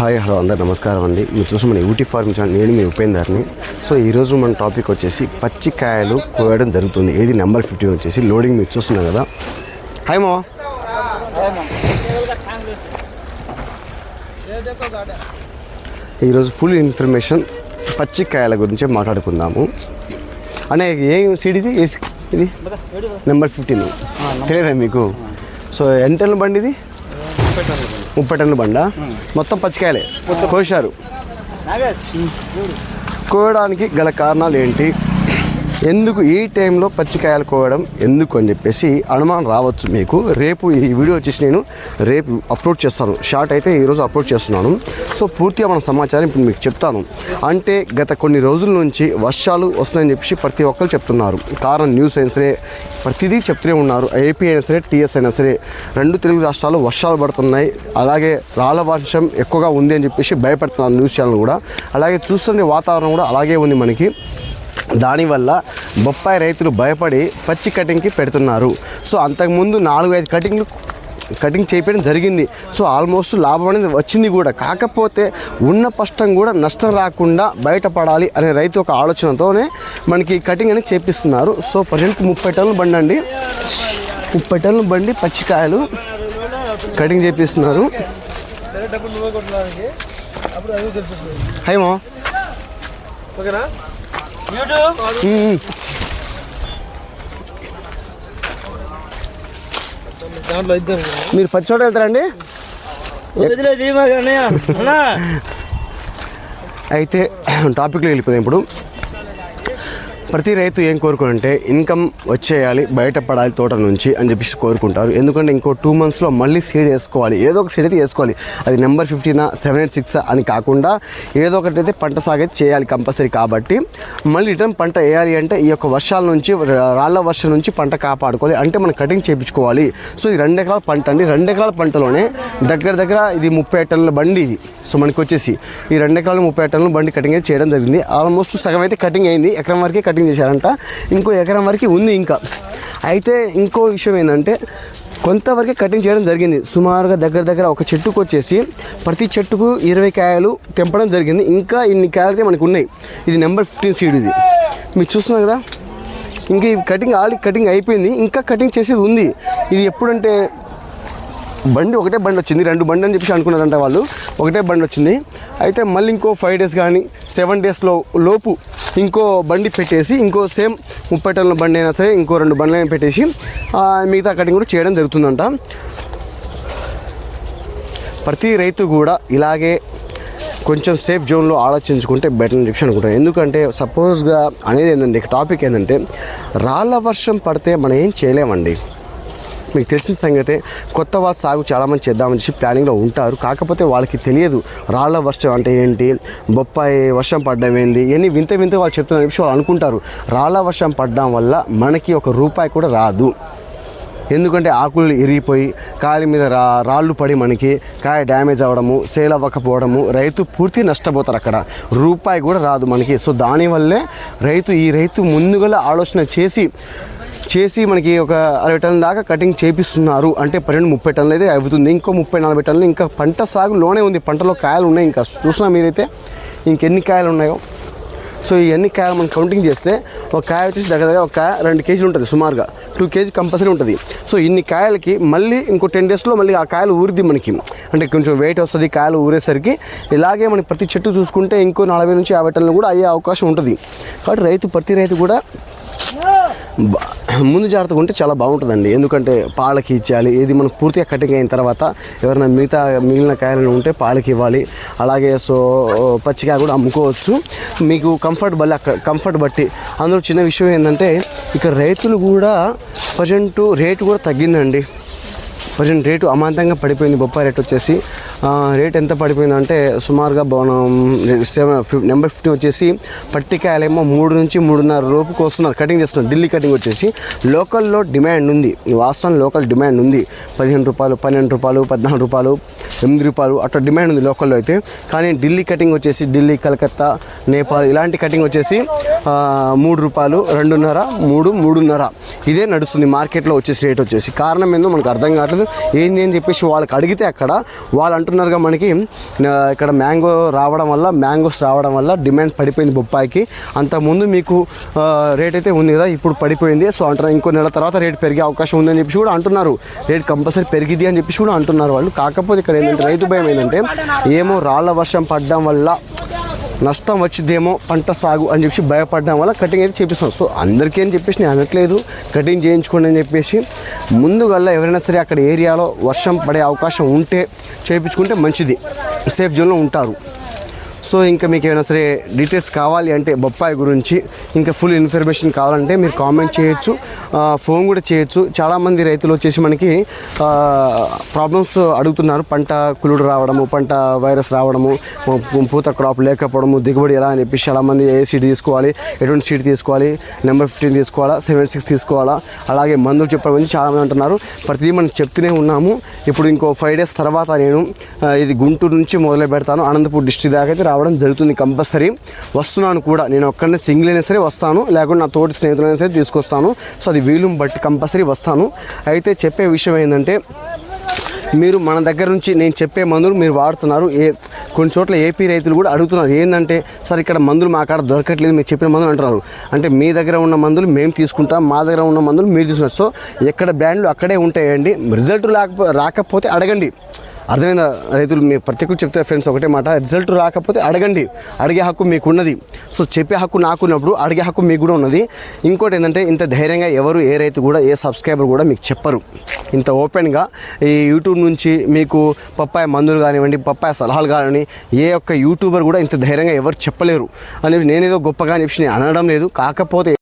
Hi hello అందరు నమస్కారం అండి. మీరు చూసి మన యూటీ ఫార్మ్ ఛానల్ నేను మీ ఉపేందర్ని. సో ఈరోజు మన టాపిక్ వచ్చేసి పచ్చికాయలు కోయడం జరుగుతుంది. ఏది నెంబర్ ఫిఫ్టీన్ వచ్చేసి లోడింగ్ మీరు చూస్తున్నాం కదా. హాయ్ మా ఈరోజు ఫుల్ ఇన్ఫర్మేషన్ పచ్చికాయల గురించి మాట్లాడుకుందాము. అనే ఏ సీడ్ ఇది? ఏ ఇది? Number fifteen. తెలియదా మీకు? సో ఎంత టన్నుల బండి ఇది? ముప్పై టన్నుల బండ. మొత్తం పచ్చికాయలే. కోసారు కోయడానికి గల కారణాలు ఏంటి? ఎందుకు ఈ టైంలో పచ్చికాయలు కోవడం ఎందుకు అని చెప్పేసి అనుమానం రావచ్చు మీకు. రేపు ఈ వీడియో వచ్చేసి నేను రేపు అప్లోడ్ చేస్తాను. షార్ట్ అయితే ఈరోజు అప్లోడ్ చేస్తున్నాను. సో పూర్తిగా మన సమాచారం ఇప్పుడు మీకు చెప్తాను. అంటే గత కొన్ని రోజుల నుంచి వర్షాలు వస్తున్నాయని చెప్పేసి ప్రతి ఒక్కరు చెప్తున్నారు. కారణం న్యూస్ అయినా సరే ప్రతిదీ చెప్తూనే ఉన్నారు. ఏపీ అయినా సరే టీఎస్ అయినా సరే రెండు తెలుగు రాష్ట్రాలు వర్షాలు పడుతున్నాయి. అలాగే రాళ్ళ వర్షం ఎక్కువగా ఉంది అని చెప్పేసి భయపడుతున్నారు న్యూస్ ఛానల్ కూడా. అలాగే చూస్తున్న వాతావరణం కూడా అలాగే ఉంది మనకి. దానివల్ల బొప్పాయి రైతులు భయపడి పచ్చి కటింగ్కి పెడుతున్నారు. సో అంతకుముందు నాలుగు ఐదు కటింగ్లు కటింగ్ చేయడం జరిగింది. సో ఆల్మోస్ట్ లాభం అనేది వచ్చింది కూడా. కాకపోతే ఉన్న కష్టం కూడా నష్టం రాకుండా బయటపడాలి అనే రైతు ఒక ఆలోచనతోనే మనకి కటింగ్ అనేది చేపిస్తున్నారు. సో ప్రజెంట్ ముప్పై టన్నులు బండి అండి ముప్పై టన్నుల బండి పచ్చికాయలు కటింగ్ చేపిస్తున్నారు. డబ్బులు నువ్వే కొట్టడానికి. అప్పుడు అది తెలుస్తుంది. హై మా ఓకేనా? మీరు పచ్చి చోట వెళ్తారండి? అయితే టాపిక్లో వెళ్ళిపోదాం ఇప్పుడు. ప్రతి రైతు ఏం కోరుకుంటే ఇన్కమ్ వచ్చేయాలి బయటపడాలి తోట నుంచి అని చెప్పేసి కోరుకుంటారు. ఎందుకంటే ఇంకో టూ మంత్స్లో మళ్ళీ సీడ్ వేసుకోవాలి. ఏదో ఒక సీడ్ అయితే వేసుకోవాలి. అది నెంబర్ ఫిఫ్టీనా సెవెన్ ఎయిట్ సిక్స్ అని కాకుండా ఏదో ఒకటి అయితే పంట సాగు అయితే చేయాలి కంపల్సరీ కాబట్టి మళ్ళీ రిటర్న్ పంట వేయాలి అంటే ఈ యొక్క వర్షాల నుంచి రాళ్ళ వర్షం నుంచి పంట కాపాడుకోవాలి. అంటే మనం కటింగ్ చేయించుకోవాలి. సో ఇది రెండు ఎకరాల పంట అండి. రెండు ఎకరాల పంటలోనే దగ్గర దగ్గర ఇది ముప్పై టన్నుల బండి ఇది. సో మనకి వచ్చేసి ఈ రెండు ఎకరాలు ముప్పై టన్నుల బండి కటింగ్ అయితే చేయడం జరిగింది. ఆల్మోస్ట్ సగం అయితే కటింగ్ అయింది. ఎకరం వరకే కటింగ్ చేశారంట. ఇంకో ఎకరం వరకు ఉంది ఇంకా. అయితే ఇంకో విషయం ఏంటంటే కొంతవరకే కటింగ్ చేయడం జరిగింది. సుమారుగా దగ్గర దగ్గర ఒక చెట్టుకు వచ్చేసి ప్రతి చెట్టుకు ఇరవై కాయలు తెంపడం జరిగింది. ఇంకా ఇన్ని కాయలు మనకు ఉన్నాయి. ఇది నెంబర్ ఫిఫ్టీన్ సీడ్ ఇది. మీరు చూస్తున్నారు కదా? ఇంకా ఈ కటింగ్ ఆల్రెడీ కటింగ్ అయిపోయింది. ఇంకా కటింగ్ చేసేది ఉంది. ఇది ఎప్పుడంటే బండి ఒకటే బండి వచ్చింది. రెండు బండి అని చెప్పేసి అనుకున్నారంట వాళ్ళు. ఒకటే బండి వచ్చింది. అయితే మళ్ళీ ఇంకో ఫైవ్ డేస్ కానీ సెవెన్ డేస్లో లోపు ఇంకో బండి పెట్టేసి ఇంకో సేమ్ ముప్పై టన్నుల బండి అయినా సరే ఇంకో రెండు బండ్లైనా పెట్టేసి మిగతా కటింగ్ కూడా చేయడం జరుగుతుందంట. ప్రతి రైతు కూడా ఇలాగే కొంచెం సేఫ్ జోన్లో ఆలోచించుకుంటే బెటర్ అని చెప్పి అనుకుంటాను ఎందుకంటే సపోజ్గా అనేది ఏంటంటే టాపిక్ ఏంటంటే రాళ్ళ వర్షం పడితే మనం ఏం చేయలేమండి. మీకు తెలిసిన సంగతే కొత్త వాళ్ళ సాగు చాలామంది చేద్దామని చెప్పి ప్లానింగ్లో ఉంటారు. కాకపోతే వాళ్ళకి తెలియదు రాళ్ళ వర్షం అంటే ఏంటి బొప్పాయి వర్షం పడ్డం ఏంది ఇవన్నీ వింత వింత వాళ్ళు చెప్తున్నారు చెప్పి వాళ్ళు అనుకుంటారు. రాళ్ళ వర్షం పడడం వల్ల మనకి ఒక రూపాయి కూడా రాదు. ఎందుకంటే ఆకులు ఇరిగిపోయి కాలి మీద రా రాళ్ళు పడి మనకి కాయ డ్యామేజ్ అవ్వడము సేల్ అవ్వకపోవడము రైతు పూర్తి నష్టపోతారు అక్కడ. రూపాయి కూడా రాదు మనకి. సో దానివల్లే రైతు ఈ రైతు ముందుగా ఆలోచన చేసి చేసి మనకి ఒక అరవై టన్నుల దాకా కటింగ్ చేపిస్తున్నారు. అంటే పన్నెండు ముప్పై టన్నులు అయితే అవుతుంది. ఇంకో ముప్పై నలభై టన్నులు ఇంకా పంట సాగులోనే ఉంది. పంటలో కాయలు ఉన్నాయి ఇంకా. చూసినా మీరైతే ఇంకెన్ని కాయలు ఉన్నాయో. సో ఈ కాయలు మనం కౌంటింగ్ చేస్తే ఒక కాయ వచ్చేసి దగ్గర దగ్గర ఒక కాయ రెండు కేజీలు ఉంటుంది సుమారుగా. టూ కేజీ కంపల్సరీ ఉంటుంది. సో ఇన్ని కాయలకి మళ్ళీ ఇంకో టెన్ డేస్లో మళ్ళీ ఆ కాయలు ఊరిద్ది మనకి. అంటే కొంచెం వెయిట్ వస్తుంది కాయలు ఊరేసరికి. ఇలాగే మనకి ప్రతి చెట్టు చూసుకుంటే ఇంకో నలభై నుంచి యాభై టన్నులు కూడా అయ్యే అవకాశం ఉంటుంది. కాబట్టి రైతు ప్రతి రైతు కూడా ముందు జాగ్రత్తగా ఉంటే చాలా బాగుంటుందండి. ఎందుకంటే పాలకి ఇచ్చేయాలి. ఇది మనం పూర్తిగా కటింగ్ అయిన తర్వాత ఎవరైనా మిగతా మిగిలిన కాయలను ఉంటే పాలకి ఇవ్వాలి. అలాగే సో పచ్చికాయ కూడా అమ్ముకోవచ్చు. మీకు కంఫర్ట్ బల్ అక్కడ కంఫర్ట్ బట్టి. అందులో చిన్న విషయం ఏంటంటే ఇక్కడ రైతులు కూడా ప్రజెంట్ రేటు కూడా తగ్గిందండి. ప్రజెంట్ రేటు అమాంతంగా పడిపోయింది. బొప్పాయి రేట్ వచ్చేసి రేట్ ఎంత పడిపోయిందంటే సుమారుగా భవనం సెవెన్ నెంబర్ ఫిఫ్టీ వచ్చేసి పట్టికాయలేమో మూడు నుంచి మూడున్నర లోపుకి వస్తున్నారు కటింగ్ చేస్తున్నారు. ఢిల్లీ కటింగ్ వచ్చేసి లోకల్లో డిమాండ్ ఉంది. వాస్తవం లోకల్ డిమాండ్ ఉంది. పదిహేను రూపాయలు పన్నెండు రూపాయలు పద్నాలుగు రూపాయలు ఎనిమిది రూపాయలు. అట్లా డిమాండ్ ఉంది లోకల్లో అయితే. కానీ ఢిల్లీ కటింగ్ వచ్చేసి ఢిల్లీ కలకత్తా నేపాల్ ఇలాంటి కటింగ్ వచ్చేసి మూడు రూపాయలు రెండున్నర మూడు మూడున్నర. ఇదే నడుస్తుంది మార్కెట్లో వచ్చేసి రేట్ వచ్చేసి. కారణం ఏందో మనకు అర్థం కావట్లేదు. ఏంది అని చెప్పేసి వాళ్ళకి అడిగితే అక్కడ వాళ్ళు అంటున్నారుగా మనకి ఇక్కడ మ్యాంగో రావడం వల్ల మ్యాంగోస్ రావడం వల్ల డిమాండ్ పడిపోయింది బొప్పాయికి. అంతకుముందు మీకు రేట్ అయితే ఉంది కదా ఇప్పుడు పడిపోయింది. సో అంటున్నారు ఇంకో నెల తర్వాత రేట్ పెరిగే అవకాశం ఉందని చెప్పేసి కూడా అంటున్నారు. రేట్ కంపల్సరీ పెరిగిద్ది అని చెప్పేసి కూడా అంటున్నారు వాళ్ళు. కాకపోతే ఇక్కడ ఏంటంటే రైతు భయం ఏంటంటే ఏమో రాళ్ళ వర్షం పడడం వల్ల నష్టం వచ్చిద్దేమో పంట సాగు అని చెప్పి భయపడడం వల్ల కటింగ్ అయితే చేపిస్తాం. సో అందరికీ అని చెప్పేసి నేను అనట్లేదు. కటింగ్ చేయించుకోండి అని చెప్పేసి ముందుగల్లా ఎవరైనా సరే అక్కడ ఏరియాలో వర్షం పడే అవకాశం ఉంటే చేయించుకుంటే మంచిది. సేఫ్ జోన్లో ఉంటారు. సో ఇంకా మీకు ఏమైనా సరే డీటెయిల్స్ కావాలి అంటే బొప్పాయి గురించి ఇంకా ఫుల్ ఇన్ఫర్మేషన్ కావాలంటే మీరు కామెంట్ చేయొచ్చు ఫోన్ కూడా చేయొచ్చు. చాలామంది రైతులు వచ్చేసి మనకి ప్రాబ్లమ్స్ అడుగుతున్నారు. పంట కులుడు రావడము పంట వైరస్ రావడము పూత క్రాప్ లేకపోవడము దిగుబడి ఎలా అని చాలామంది ఏ సీడ్ తీసుకోవాలి ఎటువంటి సీడ్ తీసుకోవాలి నెంబర్ ఫిఫ్టీన్ తీసుకోవాలా సెవెన్ సిక్స్ తీసుకోవాలా అలాగే మందులు చెప్పడం గురించి చాలామంది అంటున్నారు. ప్రతిదీ మనం చెప్తూనే ఉన్నాము. ఇప్పుడు ఇంకో ఫైవ్ డేస్ తర్వాత నేను ఇది గుంటూరు నుంచి మొదలు పెడతాను. అనంతపూర్ డిస్ట్రిక్ట్ దాకా అయితే రావడం జరుగుతుంది కంపల్సరీ. వస్తున్నాను కూడా. నేను ఒక్కడనే సింగిల్ అయినా సరే వస్తాను. లేకుంటే నా తోటి స్నేహితులైనా సరే తీసుకొస్తాను. సో అది వీలుని బట్టి కంపల్సరీ వస్తాను. అయితే చెప్పే విషయం ఏంటంటే మీరు మన దగ్గర నుంచి నేను చెప్పే మందులు మీరు వాడుతున్నారు. ఏ కొన్ని చోట్ల ఏపీ రైతులు కూడా అడుగుతున్నారు. ఏంటంటే సార్ ఇక్కడ మందులు మా కాడ దొరకట్లేదు. మీరు చెప్పిన మందులు అంటున్నారు. అంటే మీ దగ్గర ఉన్న మందులు మేము తీసుకుంటాం. మా దగ్గర ఉన్న మందులు మీరు తీసుకుంటారు. సో ఎక్కడ బ్రాండ్లు అక్కడే ఉంటాయండి. రిజల్ట్ రాకపో రాకపోతే అడగండి. అర్థమైందా? రైతులు మీ ప్రతి ఒక్కరు చెప్తే ఫ్రెండ్స్ ఒకటే మాట రిజల్ట్ రాకపోతే అడగండి. అడిగే హక్కు మీకు ఉన్నది సో చెప్పే హక్కు నాకు ఉన్నప్పుడు అడిగే హక్కు మీకు కూడా ఉన్నది. ఇంకోటి ఏంటంటే ఇంత ధైర్యంగా ఎవరు ఏ రైతు కూడా ఏ సబ్స్క్రైబర్ కూడా మీకు చెప్పరు. ఇంత ఓపెన్గా ఈ యూట్యూబ్ నుంచి మీకు పప్పాయ మందులు కానివ్వండి పప్పాయ సలహాలు కానివ్వండి ఏ ఒక్క యూట్యూబర్ కూడా ఇంత ధైర్యంగా ఎవరు చెప్పలేరు. అనేది నేనేదో గొప్పగా అని చెప్పి నేను అనడం లేదు. కాకపోతే